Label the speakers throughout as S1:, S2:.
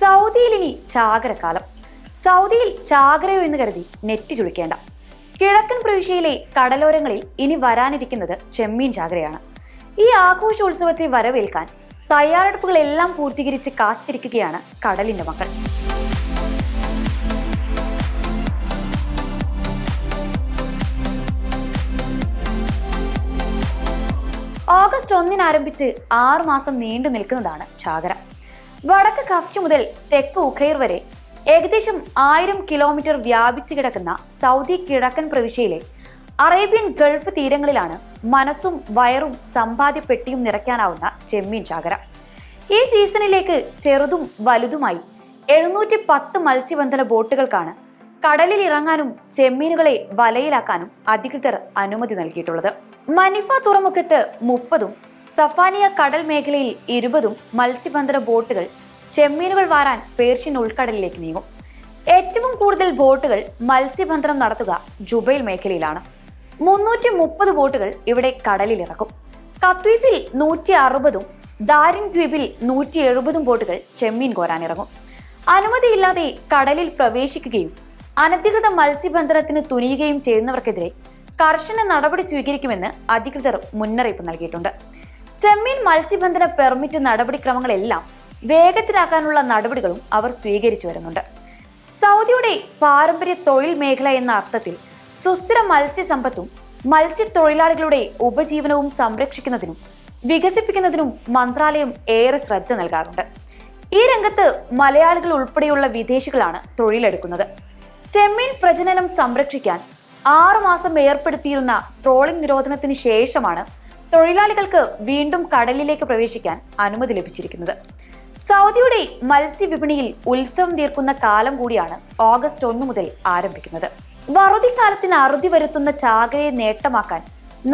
S1: സൗദിയിൽ ഇനി ചാകരക്കാലം. സൗദിയിൽ ചാകരയോ എന്ന് കരുതി നെറ്റ് ചുളിക്കേണ്ട. കിഴക്കൻ പ്രവിശ്യയിലെ കടലോരങ്ങളിൽ ഇനി വരാനിരിക്കുന്നത് ചെമ്മീൻ ചാകരയാണ്. ഈ ആഘോഷോത്സവത്തെ വരവേൽക്കാൻ തയ്യാറെടുപ്പുകളെല്ലാം പൂർത്തീകരിച്ച് കാത്തിരിക്കുകയാണ് കടലിന്റെ മക്കൾ. ഓഗസ്റ്റ് ഒന്നിന് ആരംഭിച്ച് ആറു മാസം നീണ്ടു നിൽക്കുന്നതാണ് ചാകര. വടക്ക് കഫ്ച് മുതൽ തെക്ക് ഉഖൈർ വരെ ഏകദേശം ആയിരം കിലോമീറ്റർ വ്യാപിച്ചു കിടക്കുന്ന സൗദി കിഴക്കൻ പ്രവിശ്യയിലെ അറേബ്യൻ ഗൾഫ് തീരങ്ങളിലാണ് മനസ്സും വയറും സമ്പാദ്യപ്പെട്ടിയും നിറയ്ക്കാനാവുന്ന ചെമ്മീൻ ചാകര ഈ സീസണിലേക്ക് ചെറുതും വലുതുമായി എഴുന്നൂറ്റി പത്ത് മത്സ്യബന്ധന ബോട്ടുകൾക്കാണ് കടലിൽ ഇറങ്ങാനും ചെമ്മീനുകളെ വലയിലാക്കാനും അധികൃതർ അനുമതി നൽകിയിട്ടുള്ളത്. മനിഫ തുറമുഖത്ത് മുപ്പതും സഫാനിയ കടൽ മേഖലയിൽ ഇരുപതും മത്സ്യബന്ധന ബോട്ടുകൾ ചെമ്മീനുകൾ വാരാൻ പേർഷ്യൻ ഉൾക്കടലിലേക്ക് നീങ്ങും. ഏറ്റവും കൂടുതൽ ബോട്ടുകൾ മത്സ്യബന്ധനം നടത്തുക ജുബൈൽ മേഖലയിലാണ്. മുന്നൂറ്റി മുപ്പത് ബോട്ടുകൾ ഇവിടെ കടലിൽ ഇറക്കും കത്വീഫിൽ നൂറ്റി അറുപതും ദാരിൻ ദ്വീപിൽ നൂറ്റി എഴുപതും ബോട്ടുകൾ ചെമ്മീൻ കോരാനിറങ്ങും. അനുമതിയില്ലാതെ കടലിൽ പ്രവേശിക്കുകയും അനധികൃത മത്സ്യബന്ധനത്തിന് തുനിയുകയും ചെയ്യുന്നവർക്കെതിരെ കർശന നടപടി സ്വീകരിക്കുമെന്ന് അധികൃതർ മുന്നറിയിപ്പ് നൽകിയിട്ടുണ്ട്. ചെമ്മീൻ മത്സ്യബന്ധന പെർമിറ്റ് നടപടിക്രമങ്ങളെല്ലാം വേഗത്തിലാക്കാനുള്ള നടപടികളും അവർ സ്വീകരിച്ചു വരുന്നുണ്ട്. സൗദിയുടെ പാരമ്പര്യ തൊഴിൽ മേഖല എന്ന അർത്ഥത്തിൽ സുസ്ഥിര മത്സ്യസമ്പത്തും മത്സ്യത്തൊഴിലാളികളുടെ ഉപജീവനവും സംരക്ഷിക്കുന്നതിനും വികസിപ്പിക്കുന്നതിനും മന്ത്രാലയം ഏറെ ശ്രദ്ധ നൽകാറുണ്ട്. ഈ രംഗത്ത് മലയാളികൾ ഉൾപ്പെടെയുള്ള വിദേശികളാണ് തൊഴിലെടുക്കുന്നത്. ചെമ്മീൻ പ്രജനനം സംരക്ഷിക്കാൻ ആറുമാസം ഏർപ്പെടുത്തിയിരുന്ന ട്രോളിംഗ് നിരോധനത്തിന് ശേഷമാണ് തൊഴിലാളികൾക്ക് വീണ്ടും കടലിലേക്ക് പ്രവേശിക്കാൻ അനുമതി ലഭിച്ചിരിക്കുന്നത്. സൗദിയുടെ മത്സ്യവിപണിയിൽ ഉത്സവം തീർക്കുന്ന കാലം കൂടിയാണ് ഓഗസ്റ്റ് ഒന്ന് മുതൽ ആരംഭിക്കുന്നത്. വറുതിക്കാലത്തിന് അറുതി വരുത്തുന്ന ചാകരയെ നേട്ടമാക്കാൻ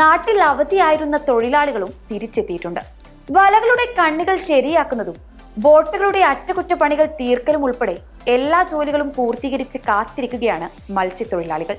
S1: നാട്ടിൽ അവധിയായിരുന്ന തൊഴിലാളികളും തിരിച്ചെത്തിയിട്ടുണ്ട്. വലകളുടെ കണ്ണുകൾ ശരിയാക്കുന്നതും ബോട്ടുകളുടെ അറ്റകുറ്റപ്പണികൾ തീർക്കലും ഉൾപ്പെടെ എല്ലാ ജോലികളും പൂർത്തീകരിച്ച് കാത്തിരിക്കുകയാണ് മത്സ്യത്തൊഴിലാളികൾ.